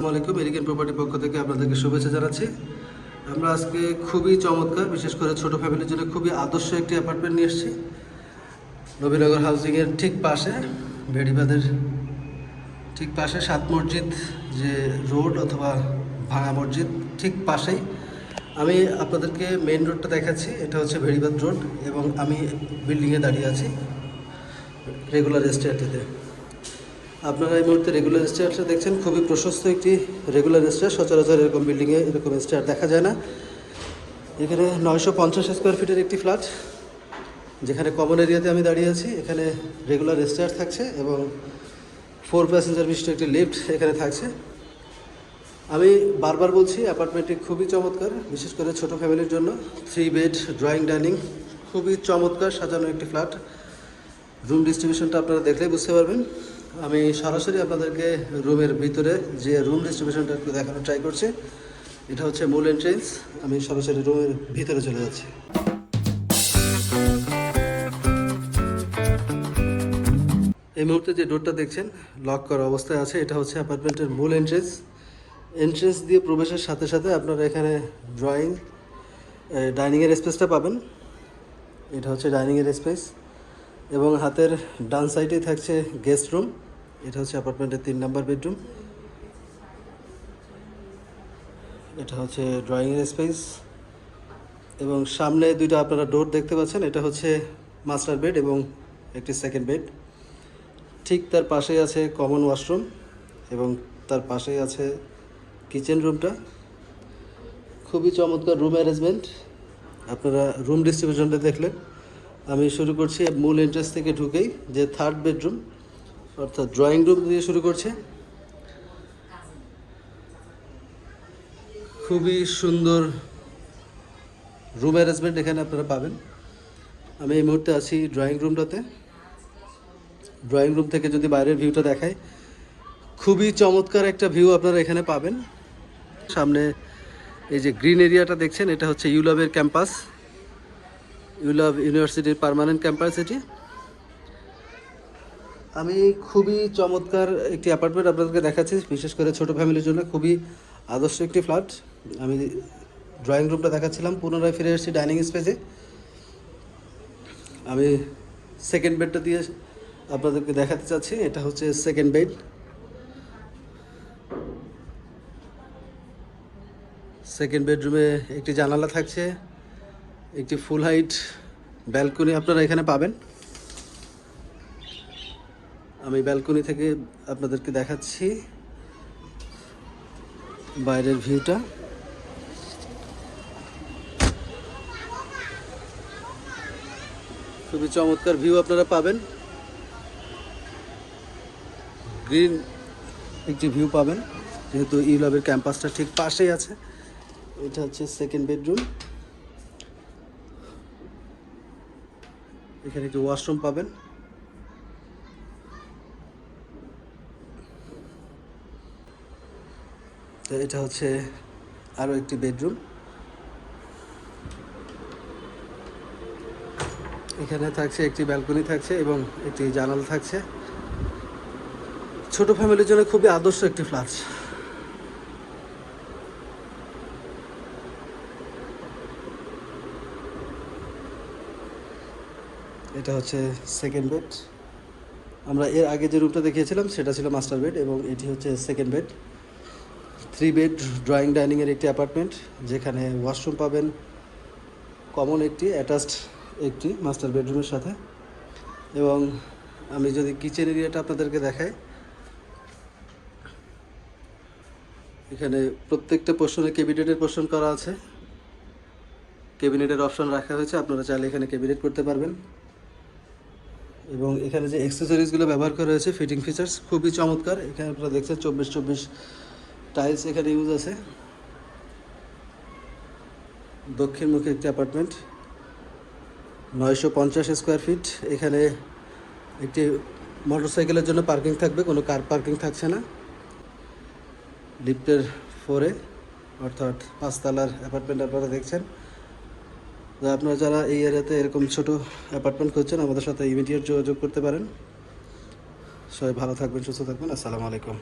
আসসালামু আলাইকুম এরিকেন প্রপার্টি পক্ষ থেকে আপনাদেরকে শুভেচ্ছা জানাচ্ছি। আমরা আজকে খুবই চমৎকার, বিশেষ করে ছোট ফ্যামিলির জন্য খুবই আদর্শ একটি অ্যাপার্টমেন্ট নিয়ে এসেছি। নবীনগর হাউজিংয়ের ঠিক পাশে ভেড়িবাদের ঠিক পাশে সাত মসজিদ, যে রোড অথবা ভাঙা মসজিদ, ঠিক পাশেই। আমি আপনাদেরকে মেইন রোডটা দেখাচ্ছি, এটা হচ্ছে ভেড়িবাদ রোড এবং আমি বিল্ডিংয়ে দাঁড়িয়ে আছি রেগুলার স্টেয়ারটিতে আপনারা এই মুহূর্তে রেগুলার স্টেয়ারটা দেখছেন, খুবই প্রশস্ত একটি রেগুলার স্টেয়ার সচরাচর এরকম বিল্ডিংয়ে এরকম স্টেয়ার দেখা যায় না। এখানে নয়শো পঞ্চাশ স্কোয়ার ফিটের একটি ফ্ল্যাট যেখানে কমন এরিয়াতে আমি দাঁড়িয়ে আছি। এখানে রেগুলার স্টেয়ার থাকছে এবং ফোর প্যাসেঞ্জার বিশিষ্ট একটি লিফট এখানে থাকছে। আমি বারবার বলছি অ্যাপার্টমেন্টটি খুবই চমৎকার, বিশেষ করে ছোট ফ্যামিলির জন্য। থ্রি বেড ড্রয়িং ডাইনিং খুবই চমৎকার সাজানো একটি ফ্ল্যাট রুম ডিস্ট্রিবিউশনটা আপনারা দেখলেই বুঝতে পারবেন। আমি সরাসরি আপনাদেরকে রুমের ভিতরে যে রুম ডিস্ট্রিবিউশনটা একটু দেখানোর ট্রাই করছি, এটা হচ্ছে মূল এন্ট্রেন্স আমি সরাসরি রুমের ভিতরে চলে যাচ্ছি। এই মুহূর্তে যে ডোরটা দেখছেন লক করা অবস্থায় আছে, এটা হচ্ছে অ্যাপার্টমেন্টের মূল এন্ট্রেন্স এন্ট্রেন্স দিয়ে প্রবেশের সাথে সাথে আপনারা এখানে ড্রয়িং ডাইনিংয়ের স্পেসটা পাবেন। এটা হচ্ছে ডাইনিংয়ের স্পেস এবং হাতের ডান সাইডেই থাকছে গেস্ট রুম। এটা হচ্ছে অ্যাপার্টমেন্টের তিন নাম্বার বেডরুম। এটা হচ্ছে ড্রয়িংয়ের স্পেস। এবং সামনে দুইটা আপনারা ডোর দেখতে পাচ্ছেন। এটা হচ্ছে মাস্টার বেড এবং একটি সেকেন্ড বেড। ঠিক তার পাশেই আছে কমন ওয়াশরুম এবং তার পাশেই আছে কিচেন রুমটা। খুবই চমৎকার রুম অ্যারেঞ্জমেন্ট। আপনারা রুম ডিস্ট্রিবিউশনটা দেখলেন। আমি শুরু করছি মূল এন্ট্রেন্স থেকে ঢুকেই, যে থার্ড বেডরুম অর্থাৎ ড্রয়িং রুম দিয়ে শুরু করছে। খুবই সুন্দর রুম অ্যারেঞ্জমেন্ট এখানে আপনারা পাবেন। আমি এই মুহূর্তে আছি ড্রয়িং রুমটাতে ড্রয়িং রুম থেকে যদি বাইরের ভিউটা দেখাই, খুবই চমৎকার একটা ভিউ আপনারা এখানে পাবেন। সামনে এই যে গ্রিন এরিয়াটা দেখছেন, এটা হচ্ছে ইউলাবের ক্যাম্পাস ইউলাভ ইউনিভার্সিটির পারমানেন্ট ক্যাম্পাস এটি। আমি খুবই চমৎকার একটি অ্যাপার্টমেন্ট আপনাদেরকে দেখাচ্ছি, বিশেষ করে ছোট ফ্যামিলির জন্য খুবই আদর্শ একটি ফ্ল্যাট আমি ড্রয়িং রুমটা দেখাচ্ছিলাম, পুনরায় ফিরে এসেছি ডাইনিং স্পেসে আমি সেকেন্ড বেডটা দিয়ে আপনাদেরকে দেখাতে চাচ্ছি, এটা হচ্ছে সেকেন্ড বেড সেকেন্ড বেডরুমে একটি জানালা থাকছে। একটি ফুল হাইট ব্যালকনি আপনারা এখানে পাবেন। আমি ব্যালকনি থেকে আপনাদেরকে দেখাচ্ছি বাইরের ভিউটা খুবই চমৎকার ভিউ আপনারা পাবেন। গ্রিন একটি ভিউ পাবেন, যেহেতু ইউলাবের ক্যাম্পাসটা ঠিক পাশেই আছে। এটা হচ্ছে সেকেন্ড বেডরুম এখানে একটি ওয়াশরুম পাবেন। তো এটা হচ্ছে আরও একটি বেডরুম। এখানে থাকছে একটি ব্যালকনি থাকছে এবং একটি জানালা থাকছে। ছোট ফ্যামিলির জন্য খুবই আদর্শ একটি ফ্ল্যাট। এটা হচ্ছে সেকেন্ড বেড আমরা এর আগে যে রুমটা দেখিয়েছিলাম, সেটা ছিল মাস্টার বেড এবং এটি হচ্ছে second bed three bed drawing ডাইনিংয়ের একটি অ্যাপার্টমেন্ট যেখানে ওয়াশরুম পাবেন। কমন একটি অ্যাটাচড একটি মাস্টার বেডরুমের সাথে। এবং আমি যদি কিচেন এরিয়াটা আপনাদেরকে দেখাই, এখানে প্রত্যেকটা পোর্শনে ক্যাবিনেটের পোর্শন করা আছে। ক্যাবিনেটের অপশন রাখা হয়েছে, আপনারা চাইলে এখানে ক্যাবিনেট করতে পারবেন। এবং এখানে যে অ্যাক্সেসরিজগুলো ব্যবহার করা হয়েছে ফিটিং ফিচার্স খুবই চমৎকার। এখানে আপনারা দেখছেন চব্বিশ চব্বিশ টাইলস এখানে ইউজ আছে। দক্ষিণমুখী একটি অ্যাপার্টমেন্ট নয়শো পঞ্চাশ স্কোয়ার ফিট এখানে একটি মোটরসাইকেলের জন্য পার্কিং থাকবে, কোনো কার পার্কিং থাকছে না। লিফটের ফোরে অর্থাৎ পাঁচতলার অ্যাপার্টমেন্ট আপনারা দেখছেন। আপনারা যারা এই এরিয়াতে এরকম ছোট অ্যাপার্টমেন্ট খুঁজছেন, আমাদের সাথে ইমিডিয়েট যোগাযোগ করতে পারেন। সবাই ভালো থাকবেন, সুস্থ থাকবেন। আসসালামু আলাইকুম।